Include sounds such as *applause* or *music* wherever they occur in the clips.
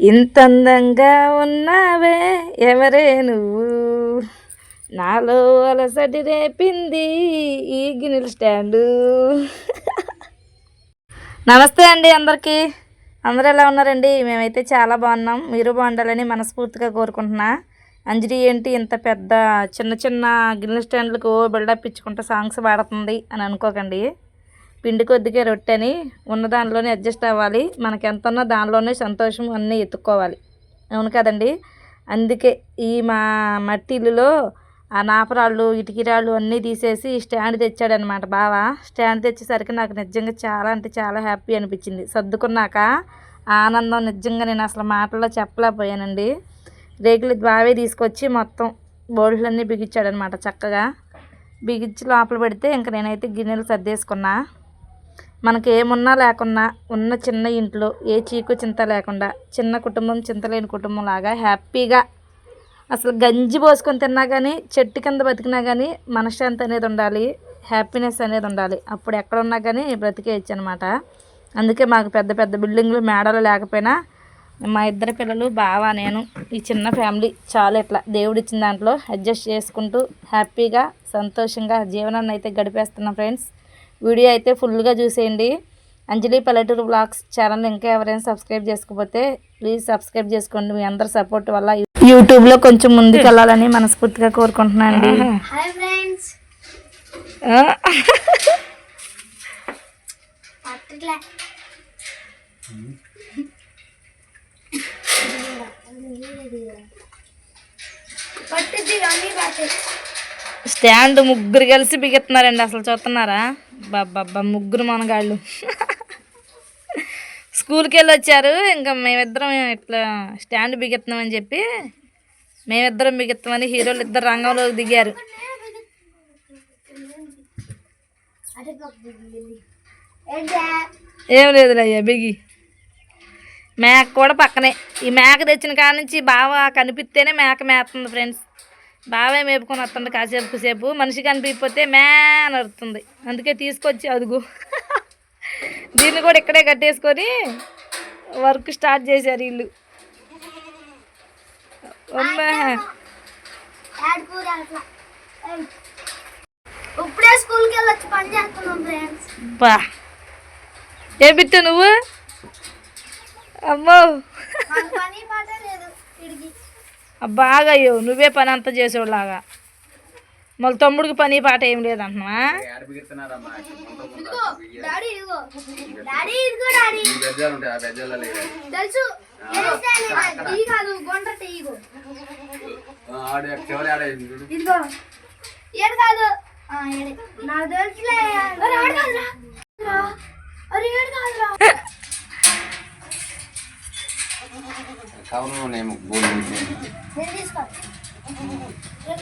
ఇంత అందంగా ఉన్నావే ఎవరే నువ్వు? నాలో అలసటి రేపింది ఈ గిన్నెల స్టాండు. నమస్తే అండి అందరికీ. అందరూ ఎలా ఉన్నారండి? మేమైతే చాలా బాగున్నాం. మీరు బాగుండాలని మనస్ఫూర్తిగా కోరుకుంటున్నా. అంజలి ఏంటి ఇంత పెద్ద చిన్న చిన్న గిన్నెల స్టాండ్లకు బిల్డప్ ఇచ్చుకుంటూ సాంగ్స్ పాడుతుంది అని అనుకోకండి. పిండి కొద్దిగా రొట్టెని ఉన్న దానిలోనే అడ్జస్ట్ అవ్వాలి. మనకి ఎంత ఉన్నా దానిలోనే సంతోషం అన్నీ ఎత్తుక్కోవాలి. అవును కదండి? అందుకే ఈ మా మట్టి ఇల్లులో ఆ నాపరాళ్ళు ఇటుకిరాళ్ళు అన్నీ తీసేసి స్టాండ్ తెచ్చాడనమాట బావా. స్టాండ్ తెచ్చేసరికి నాకు నిజంగా చాలా అంటే చాలా హ్యాపీ అనిపించింది. సర్దుకున్నాక ఆనందం నిజంగా నేను అసలు మాటల్లో చెప్పలేకపోయానండి. రేకులు బావే తీసుకొచ్చి మొత్తం బోల్డ్లన్నీ బిగించాడనమాట చక్కగా. బిగించి లోపల పెడితే ఇంక నేనైతే గిన్నెలు సర్దేసుకున్నా. మనకి ఏమున్నా లేకున్నా ఉన్న చిన్న ఇంట్లో ఏ చీకు చింత లేకుండా చిన్న కుటుంబం చింతలేని కుటుంబం లాగా హ్యాపీగా అసలు గంజి పోసుకొని తిన్నా కానీ చెట్టు కింద బతికినా కానీ మనశ్శాంతి అనేది ఉండాలి హ్యాపీనెస్ అనేది ఉండాలి. అప్పుడు ఎక్కడ ఉన్నా కానీ బ్రతికేయచ్చు అనమాట అందుకే మాకు పెద్ద పెద్ద బిల్డింగ్లు మేడలు లేకపోయినా మా ఇద్దరు పిల్లలు బావా నేను ఈ చిన్న ఫ్యామిలీ చాలా ఇట్లా దేవుడిచ్చిన దాంట్లో అడ్జస్ట్ చేసుకుంటూ హ్యాపీగా సంతోషంగా జీవనాన్ని అయితే గడిపేస్తున్నాం ఫ్రెండ్స్. వీడియో అయితే ఫుల్గా చూసేయండి. అంజలి పల్లెటూరు బ్లాగ్స్ ఛానల్ ఇంకా ఎవరైనా సబ్స్క్రైబ్ చేసుకోకపోతే ప్లీజ్ సబ్స్క్రైబ్ చేసుకోండి. మీ అందరి సపోర్ట్ వల్ల యూట్యూబ్లో కొంచెం ముందుకు వెళ్ళాలని మనస్ఫూర్తిగా కోరుకుంటున్నాను అండి. స్టాండ్ ముగ్గురు కలిసి బిగెత్తున్నారండి అసలు చూస్తున్నారా? బాబ్బా ముగ్గురు మనగాళ్ళు. స్కూల్కి వెళ్ళి వచ్చారు ఇంకా మేమిద్దరం ఇట్లా స్టాండ్ బిగెత్తున్నామని చెప్పి మేమిద్దరం బిగెత్తామని హీరోలు ఇద్దరు రంగంలోకి దిగారు. ఏం లేదులే అయ్యా బిగి. మేక కూడా పక్కనే. ఈ మేక తెచ్చిన కాడ నుంచి బాగా కనిపిస్తేనే మేక మేస్తుంది ఫ్రెండ్స్ బావే మేపుకొని వస్తుంది కాసేపు సేపు మనిషి కనిపించకపోతే మే అని అందుకే తీసుకొచ్చి అదుగు. దీన్ని కూడా ఇక్కడే కట్టేసుకొని వర్క్ స్టార్ట్ చేశారు వీళ్ళు. ఇప్పుడే స్కూల్కి వెళ్ళొచ్చి పని చేస్తున్నాం ఫ్రెండ్స్ బా. ఏ బిట్టు నువ్వు? అమ్మో. పని బాగా అయ్యో నువ్వే పని అంతా చేసేవాళ్ళలాగా. మళ్ళీ తమ్ముడికి పని పాట ఏం లేదంటున్నా ఇదిగో డాడీ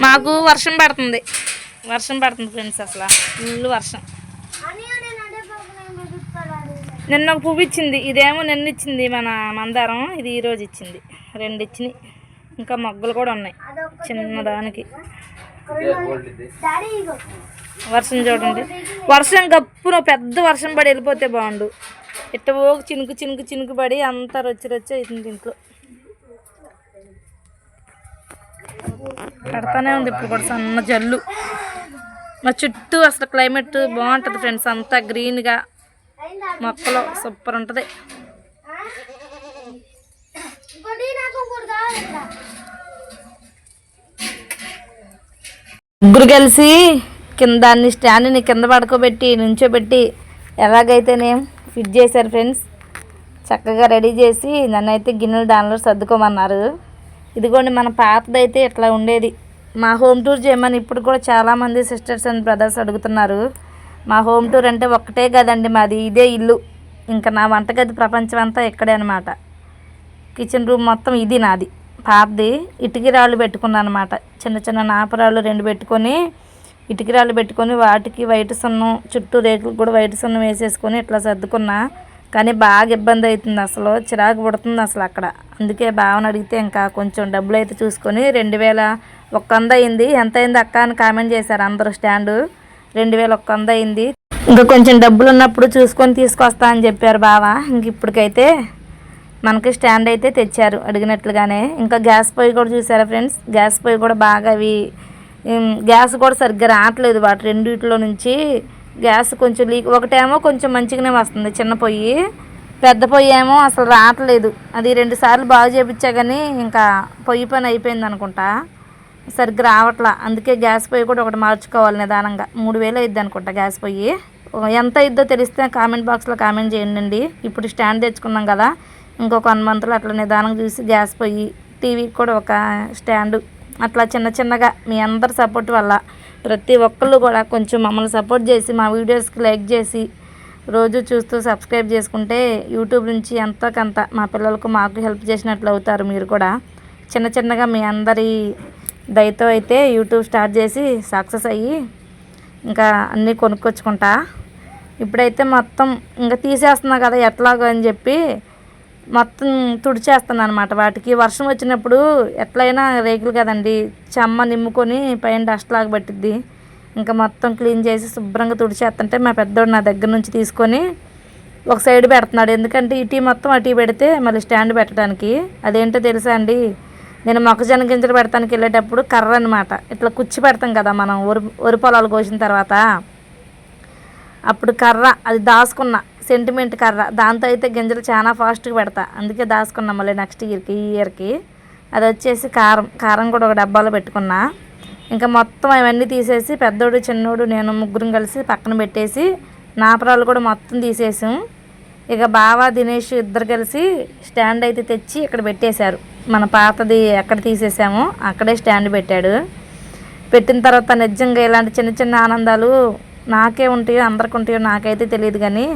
మాకు వర్షం పడుతుంది. వర్షం పడుతుంది ఫ్రెండ్స్ అసలు. ఫుల్ వర్షం. నిన్న ఒక పువ్వు ఇచ్చింది. ఇదేమో నిన్న ఇచ్చింది మన మందారం. ఇది ఈరోజు ఇచ్చింది. రెండు ఇచ్చినాయి. ఇంకా మొగ్గలు కూడా ఉన్నాయి. చిన్నదానికి వర్షం చూడండి. వర్షం గప్పున పెద్ద వర్షం పడి వెళ్ళిపోతే బాగుండు. ఇట్ట పోగు చినుకు చినుకు చినుకు పడి అంతా రొచ్చి రొచ్చి అవుతుంది ఇంట్లో. పడతానే ఉంది ఇప్పుడు కూడా సన్న జల్లు. మా చుట్టూ అసలు క్లైమేట్ బాగుంటుంది ఫ్రెండ్స్ అంతా గ్రీన్గా మొక్కలు సూపర్ ఉంటుంది. ముగ్గురు కలిసి కింద దాన్ని స్టాండ్ని కింద పడుకోబెట్టి నుంచోబెట్టి ఎలాగైతేనేం ఫిట్ చేశారు ఫ్రెండ్స్. చక్కగా రెడీ చేసి నన్నైతే అయితే గిన్నెలు దానిలో సర్దుకోమన్నారు. ఇదిగోండి మన పాతదైతే ఇట్లా ఉండేది. మా హోమ్ టూర్ చేయమని ఇప్పుడు కూడా చాలామంది సిస్టర్స్ అండ్ బ్రదర్స్ అడుగుతున్నారు. మా హోమ్ టూర్ అంటే ఒక్కటే కదండి మాది ఇదే ఇల్లు. ఇంకా నా వంటగది ప్రపంచం అంతా ఇక్కడే అనమాట కిచెన్ రూమ్ మొత్తం ఇది నాది. పాపది ఇటుకి రాళ్ళు పెట్టుకున్నాను అనమాట చిన్న చిన్న నాపరాళ్ళు రెండు పెట్టుకొని ఇటుకి రాళ్ళు పెట్టుకొని వాటికి వైట్ సున్నం చుట్టూ రేకులు కూడా వైట్ సున్నం వేసేసుకొని ఇట్లా సర్దుకున్నా కానీ బాగా ఇబ్బంది అవుతుంది అసలు. చిరాకు పడుతుంది అసలు అక్కడ. అందుకే భావన అడిగితే ఇంకా కొంచెం డబ్బులు అయితే చూసుకొని రెండు వేల ఒక్క వంద అయింది. ఎంత అయింది అక్క అని కామెంట్ చేశారు అందరూ స్టాండు. రెండు వేల ఒక్క వంద అయింది. ఇంకా కొంచెం డబ్బులు ఉన్నప్పుడు చూసుకొని తీసుకొస్తా అని చెప్పారు బావ. ఇంక ఇప్పటికైతే మనకి స్టాండ్ అయితే తెచ్చారు అడిగినట్లుగానే. ఇంకా గ్యాస్ పొయ్యి కూడా చూసారా ఫ్రెండ్స్? గ్యాస్ పొయ్యి కూడా బాగా అవి గ్యాస్ కూడా సరిగ్గా రావట్లేదు వాటి రెండిట్లో నుంచి. గ్యాస్ కొంచెం లీక్ ఒకటేమో కొంచెం మంచిగానే వస్తుంది చిన్న పొయ్యి. పెద్ద పొయ్యి ఏమో అసలు రావట్లేదు. అది రెండు సార్లు బాగు చేపించా కానీ ఇంకా పొయ్యి పని అయిపోయింది అనుకుంటా. సరిగ్గా రావట్లా. అందుకే గ్యాస్ పొయ్యి కూడా ఒకటి మార్చుకోవాలి నిదానంగా. మూడు వేలు అయింది అనుకుంటా గ్యాస్ పొయ్యి. ఎంత అయిద్దో తెలిస్తే కామెంట్ బాక్స్లో కామెంట్ చేయండి ఇప్పుడు స్టాండ్ తెచ్చుకున్నాం కదా. ఇంకొక వన్ మంత్లో అట్లా నిదానంగా చూసి గ్యాస్ పొయ్యి టీవీకి కూడా ఒక స్టాండు. అట్లా చిన్న చిన్నగా మీ అందరి సపోర్ట్ వల్ల ప్రతి ఒక్కళ్ళు కూడా కొంచెం మమ్మల్ని సపోర్ట్ చేసి మా వీడియోస్కి లైక్ చేసి రోజు చూస్తూ సబ్స్క్రైబ్ చేసుకుంటే యూట్యూబ్ నుంచి ఎంతో కొంత మా పిల్లలకు మాకు హెల్ప్ చేసినట్లు అవుతారు మీరు కూడా. చిన్న చిన్నగా మీ అందరి దయతో అయితే యూట్యూబ్ స్టార్ట్ చేసి సక్సెస్ అయ్యి ఇంకా అన్నీ కొనుక్కొచ్చుకుంటా. ఇప్పుడైతే మొత్తం ఇంకా తీసేస్తున్నా కదా ఎట్లాగో అని చెప్పి మొత్తం తుడిచేస్తాను అనమాట వాటికి వర్షం వచ్చినప్పుడు ఎట్లయినా రేకులు కదండి చెమ్మ నిమ్ముకొని పైన డస్ట్ లాగా పట్టిద్ది. ఇంకా మొత్తం క్లీన్ చేసి శుభ్రంగా తుడిచేస్తుంటే మా పెద్దోడు నా దగ్గర నుంచి తీసుకొని ఒక సైడ్ పెడుతున్నాడు. ఎందుకంటే ఇటీ మొత్తం అటు పెడితే మళ్ళీ స్టాండ్ పెట్టడానికి. అదేంటో తెలుసా అండి? నేను మొక్కజొన్న గింజలు పెడతానికి వెళ్ళేటప్పుడు కర్ర అనమాట ఇట్లా కుచ్చి పెడతాం కదా మనం ఒరి ఒరి పొలాలు కోసిన తర్వాత. అప్పుడు కర్ర అది దాచుకున్న. సెంటిమెంట్ కర్ర. దాంతో అయితే గింజలు చాలా ఫాస్ట్గా పెడతా. అందుకే దాచుకున్నాం మళ్ళీ నెక్స్ట్ ఇయర్కి ఈ ఇయర్కి అది వచ్చేసి కారం. కారం కూడా ఒక డబ్బాలో పెట్టుకున్నా. ఇంకా మొత్తం అవన్నీ తీసేసి పెద్దోడు చిన్నోడు నేను ముగ్గురం కలిసి పక్కన పెట్టేసి నాపరాలు కూడా మొత్తం తీసేసాం. ఇక బావ దినేష్ ఇద్దరు కలిసి స్టాండ్ అయితే తెచ్చి ఇక్కడ పెట్టేశారు. మన పాతది ఎక్కడ తీసేసామో అక్కడే స్టాండ్ పెట్టాడు. పెట్టిన తర్వాత నిజంగా ఇలాంటి చిన్న చిన్న ఆనందాలు నాకే ఉంటాయో అందరికి ఉంటాయో నాకైతే తెలియదు కానీ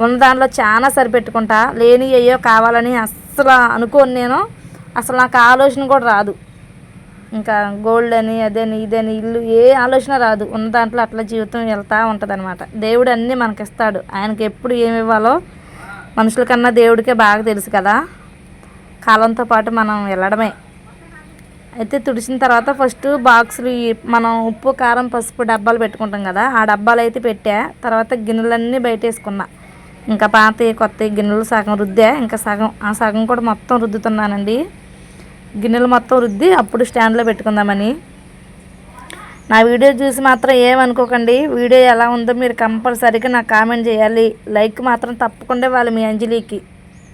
ఉన్న దానిలో చాలా సరిపెట్టుకుంటా. లేని అయ్యో కావాలని అస్సలు అనుకోను నేను. అసలు నాకు ఆలోచన కూడా రాదు. ఇంకా గోల్డ్ అని అదని ఇదని ఇల్లు ఏ ఆలోచన రాదు. ఉన్న దాంట్లో అట్లా జీవితం వెళ్తూ ఉంటుంది అనమాట దేవుడు అన్నీ మనకి ఇస్తాడు ఆయనకి ఎప్పుడు ఏమి ఇవ్వాలో మనుషుల కన్నా దేవుడికే బాగా తెలుసు కదా. కాలంతో పాటు మనం వెళ్ళడమే. అయితే తుడిచిన తర్వాత ఫస్ట్ బాక్సులు ఈ- మనం ఉప్పు కారం పసుపు డబ్బాలు పెట్టుకుంటాం కదా. ఆ డబ్బాలు అయితే పెట్టా. తర్వాత గిన్నెలన్నీ బయటేసుకున్నా. ఇంకా పాత కొత్త గిన్నెలు సగం రుద్దే ఇంకా సగం ఆ సగం కూడా మొత్తం రుద్దుతున్నానండి. గిన్నెలు మొత్తం రుద్ది అప్పుడు స్టాండ్లో పెట్టుకుందామని. నా వీడియో చూసి మాత్రం ఏమనుకోకండి వీడియో ఎలా ఉందో మీరు కంపల్సరీగా నాకు కామెంట్ చేయాలి. లైక్ మాత్రం తప్పకుండా వాళ్ళు మీ అంజలికి.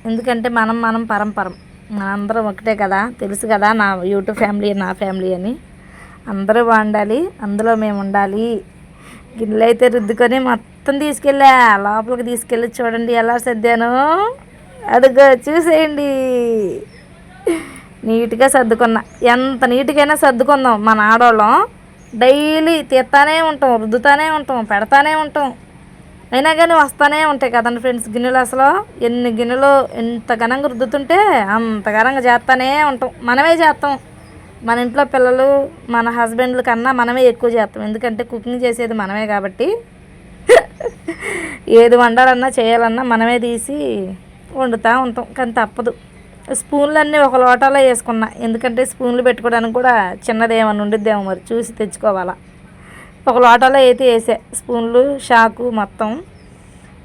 ఎందుకంటే మనం మనం పరంపరం మనందరం ఒకటే కదా. తెలుసు కదా నా యూట్యూబ్ ఫ్యామిలీ నా ఫ్యామిలీ అని. అందరూ బాగుండాలి. అందులో మేము ఉండాలి. గిన్నెలు అయితే రుద్దుకొని మొత్తం తీసుకెళ్ళా. లోపలికి తీసుకెళ్ళి చూడండి ఎలా సర్దాను. అడుగు చూసేయండి. నీట్గా సర్దుకున్నా. ఎంత నీట్గైనా సర్దుకుందాం మన ఆడవాళ్ళం. డైలీ తీస్తానే ఉంటాం రుద్దుతానే ఉంటాం పెడతానే ఉంటాం. అయినా కానీ వస్తానే ఉంటాయి కదండి ఫ్రెండ్స్ గిన్నెలు అసలు. ఎన్ని గిన్నెలు ఎంత ఘనంగా రుద్దుతుంటే అంత ఘనంగా చేస్తానే ఉంటాం. మనమే చేస్తాం. మన ఇంట్లో పిల్లలు మన హస్బెండ్ల కన్నా మనమే ఎక్కువ చేస్తాం. ఎందుకంటే కుకింగ్ చేసేది మనమే కాబట్టి. *laughs* ఏది వండాలన్నా చేయాలన్నా మనమే తీసి వండుతూ ఉంటాం. కానీ తప్పదు. స్పూన్లు అన్నీ ఒక లోటాలో వేసుకున్నా. ఎందుకంటే స్పూన్లు పెట్టుకోవడానికి కూడా చిన్నదేమన్నా ఉండిద్దేమో మరి. చూసి తెచ్చుకోవాలా. ఒక లోటాలో అయితే వేసే. స్పూన్లు షాకు మొత్తం.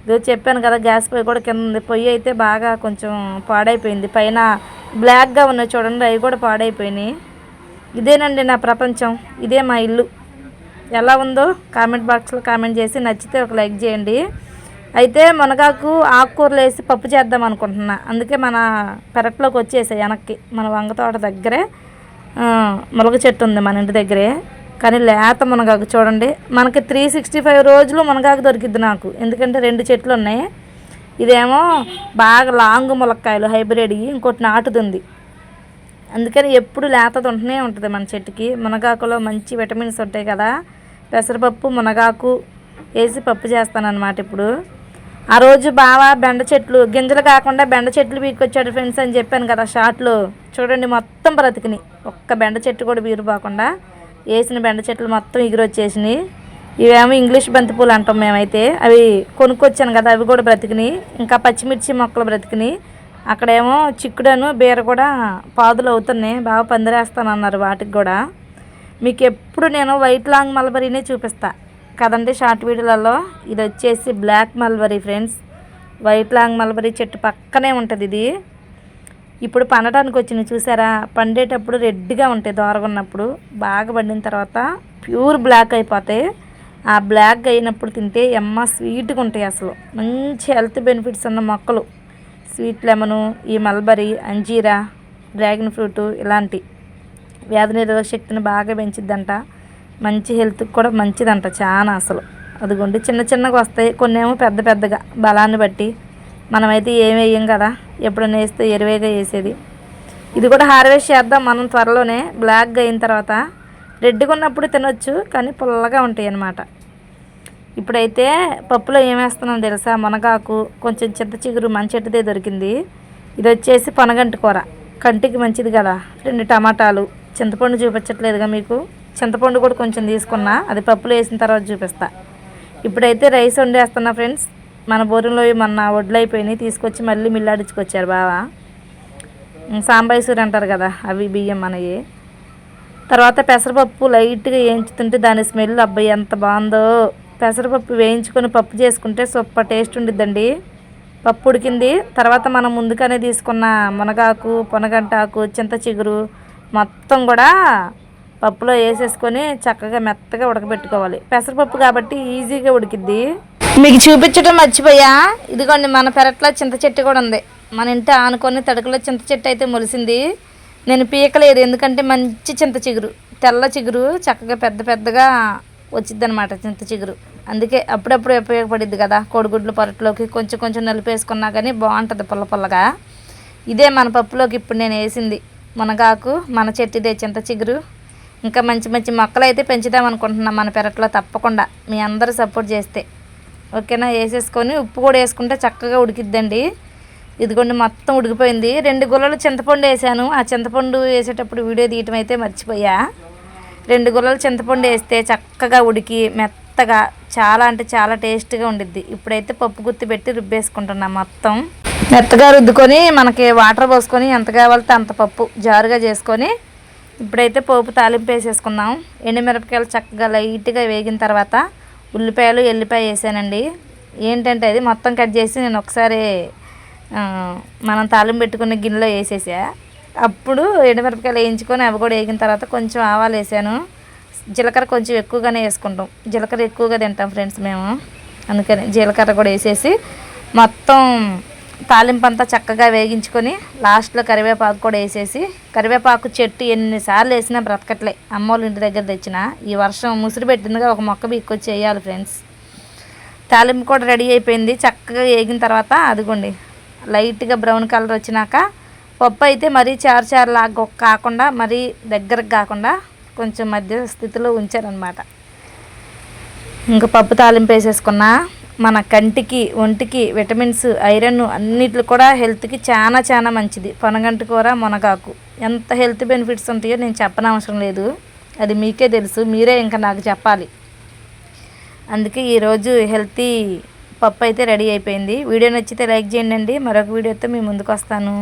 ఇదో చెప్పాను కదా గ్యాస్ పొయ్యి కూడా కింద ఉంది. పొయ్యి అయితే బాగా కొంచెం పాడైపోయింది. పైన బ్లాక్గా ఉన్నాయి చూడండి అవి కూడా పాడైపోయినాయి. ఇదేనండి నా ప్రపంచం ఇదే మా ఇల్లు. ఎలా ఉందో కామెంట్ బాక్స్లో కామెంట్ చేసి నచ్చితే ఒక లైక్ చేయండి. అయితే మునగాకు ఆకుకూరలు వేసి పప్పు చేద్దాం అనుకుంటున్నా. అందుకే మన పెరట్లోకి వచ్చేసాయి వెనక్కి మన వంగ తోట దగ్గరే. మునగ చెట్టు ఉంది మన ఇంటి దగ్గరే. కానీ లేత మునగాకు చూడండి. మనకి త్రీ సిక్స్టీ ఫైవ్ రోజులు మునగాకు దొరికిద్ది నాకు. ఎందుకంటే రెండు చెట్లు ఉన్నాయి. ఇదేమో బాగా లాంగ్ ములక్కాయలు హైబ్రిడ్. ఇంకోటి నాటుతుంది అందుకని ఎప్పుడు లేతది ఉంటూనే ఉంటుంది మన చెట్టుకి. మునగాకులో మంచి విటమిన్స్ ఉంటాయి కదా. పెసరపప్పు మునగాకు వేసి పప్పు చేస్తానన్నమాట ఇప్పుడు. ఆ రోజు బాగా బెండ చెట్లు గింజలు కాకుండా బెండ చెట్లు పీక్కొచ్చాడు ఫ్రెండ్స్ అని చెప్పాను కదా షార్ట్లో చూడండి మొత్తం బ్రతికిని ఒక్క బెండ చెట్టు కూడా బీరుపోకుండా వేసిన బెండ చెట్లు మొత్తం ఎగిరొచ్చేసినాయి. ఇవేమో ఇంగ్లీష్ బంతిపూలు అంటాం మేమైతే. అవి కొనుక్కొచ్చాను కదా అవి కూడా బ్రతికినాయి. ఇంకా పచ్చిమిర్చి మొక్కలు బ్రతికినాయి. అక్కడేమో చిక్కుడను బీర కూడా పాదులు అవుతున్నాయి. బాగా పందిరేస్తానన్నారు వాటికి కూడా. మీకు ఎప్పుడు నేను వైట్ లాంగ్ మల్బరీనే చూపిస్తా. కదండి షార్ట్ వీడియోలలో? ఇది వచ్చేసి black mulberry friends. White long mulberry చెట్టు పక్కనే ఉంటుంది ఇది. ఇప్పుడు పండటానికి వచ్చింది చూసారా? పండేటప్పుడు రెడ్గా ఉంటాయి దోరగా ఉన్నప్పుడు. బాగా పండిన తర్వాత ప్యూర్ బ్లాక్ అయిపోతాయి. ఆ బ్లాక్ అయినప్పుడు తింటే ఎమ్మ స్వీట్గా ఉంటాయి అసలు. మంచి హెల్త్ బెనిఫిట్స్ ఉన్న మొక్కలు. స్వీట్ లెమను ఈ మల్బరీ అంజీరా డ్రాగన్ ఫ్రూట్ ఇలాంటి వ్యాధి నిరోధక శక్తిని బాగా పెంచిద్దంట. మంచి హెల్త్కి కూడా మంచిదంట చాలా అసలు. అదిగోండి చిన్న చిన్నగా వస్తాయి. కొన్ని ఏమో పెద్ద పెద్దగా. బలాన్ని బట్టి మనమైతే ఏం వేయం కదా? ఎప్పుడైనా వేస్తే ఎరువేగా వేసేది. ఇది కూడా హార్వెస్ట్ చేద్దాం మనం త్వరలోనే. బ్లాక్గా అయిన తర్వాత రెడ్గా ఉన్నప్పుడు తినొచ్చు కానీ పుల్లగా ఉంటాయి అన్నమాట ఇప్పుడైతే పప్పులో ఏమేస్తున్నాం తెలుసా? మునగాకు కొంచెం చింత చిగురు మంచెట్టుదే దొరికింది. ఇది వచ్చేసి పనగంటి కూర. కంటికి మంచిది కదా. రెండు టమాటాలు. చింతపండు చూపించట్లేదుగా మీకు? చింతపండు కూడా కొంచెం తీసుకున్నా. అది పప్పులో వేసిన తర్వాత చూపిస్తా. ఇప్పుడైతే రైస్ వండేస్తున్నా ఫ్రెండ్స్. మన బోరంలో మొన్న వడ్లు అయిపోయినాయి. తీసుకొచ్చి మళ్ళీ మిల్లాడించుకొచ్చారు బావా. సాంబాయిసూరి అంటారు కదా అవి బియ్యం మనవి. తర్వాత పెసరపప్పు లైట్గా వేయించుతుంటే దాని స్మెల్ అబ్బాయి ఎంత బాగుందో. పెసరపప్పు వేయించుకొని పప్పు చేసుకుంటే సూపర్ టేస్ట్ ఉండిద్దండి. పప్పు ఉడికింది. తర్వాత మనం ముందుగానే తీసుకున్న మునగాకు పొనగంటాకు చింత చిగురు మొత్తం కూడా పప్పులో వేసేసుకొని చక్కగా మెత్తగా ఉడకబెట్టుకోవాలి. పెసరపప్పు కాబట్టి ఈజీగా ఉడికిద్ది. మీకు చూపించడం మర్చిపోయా? ఇదిగోండి మన పెరట్లో చింత చెట్టు కూడా ఉంది. మన ఇంటి ఆనుకొని తడుకులో చింత చెట్టు అయితే మొలిసింది. నేను పీకలేదు ఎందుకంటే మంచి చింత చిగురు తెల్ల చిగురు చక్కగా పెద్ద పెద్దగా వచ్చిద్ది అనమాట చింత చిగురు. అందుకే అప్పుడప్పుడు ఉపయోగపడిద్ది కదా కోడిగుడ్లు పొరట్లోకి కొంచెం కొంచెం నలిపేసుకున్నా కానీ బాగుంటుంది పుల్ల పుల్లగా. ఇదే మన పప్పులోకి ఇప్పుడు నేను వేసింది మునగాకు మన చెట్టుదే చింత చిగురు. ఇంకా మంచి మంచి మొక్కలు అయితే పెంచుదాం అనుకుంటున్నాం మన పెరట్లో తప్పకుండా మీ అందరూ సపోర్ట్ చేస్తే. ఓకేనా? వేసేసుకొని ఉప్పు కూడా వేసుకుంటే చక్కగా ఉడికిద్దండి. ఇదిగోండి మొత్తం ఉడికిపోయింది. రెండు గుల్లలు చింతపండు వేసాను. ఆ చింతపండు వేసేటప్పుడు వీడియో తీయటం అయితే మర్చిపోయా. రెండు గుల్లలు చింతపండు వేస్తే చక్కగా ఉడికి మెత్తగా చాలా అంటే చాలా టేస్ట్గా ఉండిద్ది. ఇప్పుడైతే పప్పు గుత్తి పెట్టి రుబ్బేసుకుంటున్నాం మొత్తం. మెత్తగా రుద్దుకొని మనకి వాటర్ పోసుకొని ఎంత కావాలితే అంత పప్పు జారుగా చేసుకొని ఇప్పుడైతే పోపు తాలింపు వేసేసుకుందాం. ఎండుమిరపకాయలు చక్కగా లైట్గా వేగిన తర్వాత ఉల్లిపాయలు ఎల్లిపాయ వేసానండి. ఏంటంటే అది మొత్తం కట్ చేసి నేను ఒకసారి మనం తాలింపు పెట్టుకున్న గిన్నెలో వేసేసా. అప్పుడు ఎండుమిరపకాయలు వేయించుకొని అవి కూడా వేగిన తర్వాత కొంచెం ఆవాలు వేసాను. జీలకర్ర కొంచెం ఎక్కువగానే వేసుకుంటాం. జీలకర్ర ఎక్కువగా తింటాం ఫ్రెండ్స్ మేము. అందుకని జీలకర్ర కూడా వేసేసి మొత్తం తాలింపు అంతా చక్కగా వేగించుకొని లాస్ట్లో కరివేపాకు కూడా వేసేసి కరివేపాకు చెట్టు ఎన్నిసార్లు వేసినా బ్రతకట్లే. అమ్మోళ్ళ ఇంటి దగ్గర తెచ్చిన ఈ వర్షం ముసురు పెట్టిందిగా ఒక మొక్క బీక్కొచ్చి వేయాలి ఫ్రెండ్స్. తాలింపు కూడా రెడీ అయిపోయింది. చక్కగా వేగిన తర్వాత అదిగోండి లైట్గా బ్రౌన్ కలర్ వచ్చినాక పప్పు అయితే మరీ చారు చారు లాగా కాకుండా మరీ దగ్గరకు కాకుండా కొంచెం మధ్య స్థితిలో ఉంచారనమాట ఇంకా పప్పు తాలింపు వేసేసుకున్నా మన కంటికి ఒంటికి విటమిన్స్ ఐరన్ అన్నిట్లు కూడా హెల్త్కి చాలా చాలా మంచిది. పొనగంటి కూర మునగాకు. ఎంత హెల్త్ బెనిఫిట్స్ ఉంటాయో నేను చెప్పనవసరం లేదు. అది మీకే తెలుసు. మీరే ఇంకా నాకు చెప్పాలి. అందుకే ఈరోజు హెల్తీ పప్పు అయితే రెడీ అయిపోయింది. వీడియో నచ్చితే లైక్ చేయండి మరొక వీడియోతో మీ ముందుకు వస్తాను.